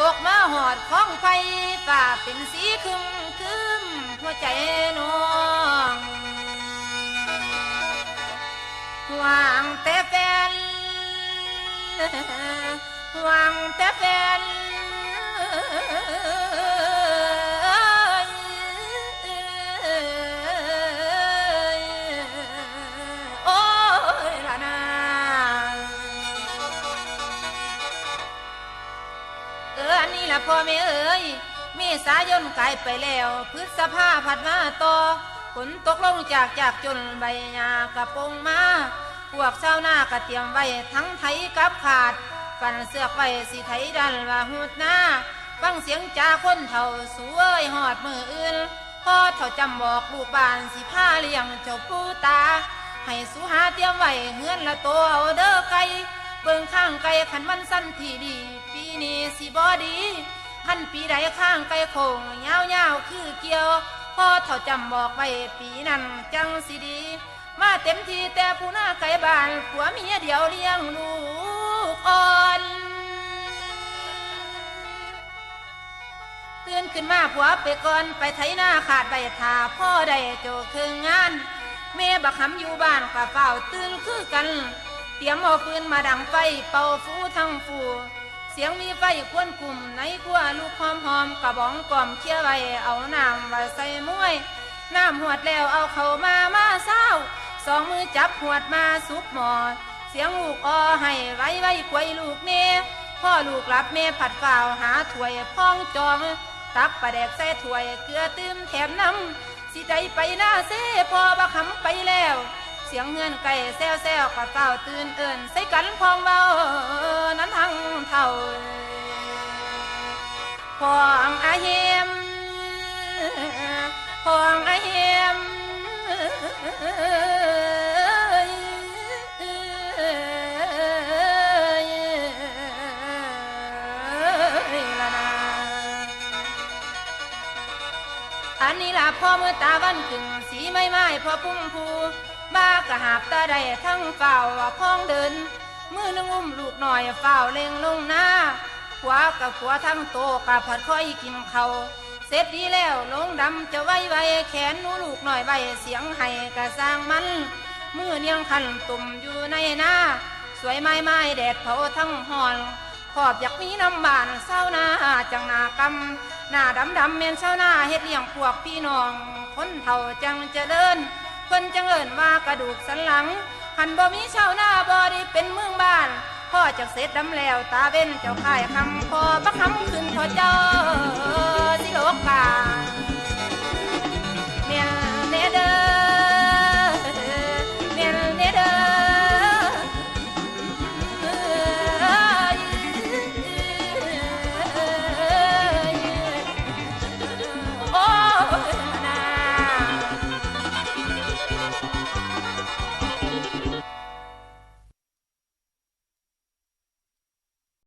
ตกมาหอดของไฟฝ่าเป็นสีคึมคึมหัวใจน้องหวังแต่แฟนหวังแต่แฟน เอออันนี้ละพ่อแม่เอ๋ยเมษายนกายไปแล้วพฤษภาผัดมาต่อฝนตกลงจากจากจนใบหญ้ากระปงมาพวกชาวนาก็เตรียมไว้ทั้งไถกับขาดกันเสือกไว้สีไถดันว่าหูดหน้าฟังเสียงจ่าคนเท่าสวยหอดมืออื่นพ่อเท่าจำบอกลูกบ้านสิพาเลี้ยงเจ้าปูตา ให้สุหาเตรียมไว้เฮือนละตัวเอาเด้อไก่เบิ่งข้างไก่ขันมันสั้นทีดี ปีนี้สิบอดีขันปีใดข้างไก่โคงยาวยาวคือเกี่ยวพ่อเท่าจำบอกไว้ปีนั้นจังสิดี มาเต็มทีแต่ผู้หน้าไก่บ้านผัวเมียเดียวเลี้ยงลูกอ่อนตื่นขึ้นมาผัวไปก่อนไปไถนาขาดใบทาพ่อได้โจคืองานแม่บักหำอยู่บ้านก็เฝ้าตื่นคือกัน เตรียมเอาฟืนมาดังไฟเป่าฟูทั้งฟู เสียงมีไฟควนกลุ่มในกัวลูกหอมหอมกระบองกล่อมเคี่ยวไว้เอาน้ำไว้ใส่มวยน้ำหวดแล้วเอาเข้ามามาเศร้าสองมือจับหวดมาซุปหมอ เสียงลูกออให้ไว้ไว้ควยลูกเน่พ่อลูกรับเมผัดฝ่าวหาถ้วยพ้องจอง ตักปลาแดกใส่ถ้วยเกลือตื้มแถมน้ำสิใจไปหน้าเซ่พอบักหำไปแล้ว เสียงเงินไก่แซวแซวๆก็เฝ้าตื่นเอินใส่กันพองเบา พองอาเฮมพองอาเฮมละนาอันนี้ล่ะพ่อมือตาวันขึ้นสีไม่ไม้พอพุ่มพูบ้ากระหาบตาได้ทั้งเฝ้าว่าพ้องเดินมือนึงอุ้มลูกหน่อยเฝ้าเล็งลงหน้า ขวกับขวทั้งโตกะผัดค่อยกินเขาเสร็จดีแล้วลงดำจะไว้ไว้แขนนูลูกหน่อยไว้เสียงให้กะสร้างมันมือเนียงคันตุ่มอยู่ในหน้าสวยไม้ไม้แดดเผาทั้งหอนขอบอยากมีน้ำบานเศร้าหน้าจังหนากำหน้าดำดำเมนเศร้าหน้าเฮ็ดเลี้ยงพวกพี่น้อง คนเฒ่าจังเจริญเพิ่นจังเอิ้นว่ากระดูกสันหลังหันบ่มีชาวนาบ่ได้เป็นเมืองบ้าน พ่อจาเสร็จดำแล้ว ตาเว้นเจ้าข่ายคำพอบักคำขึ้นพอเจ้า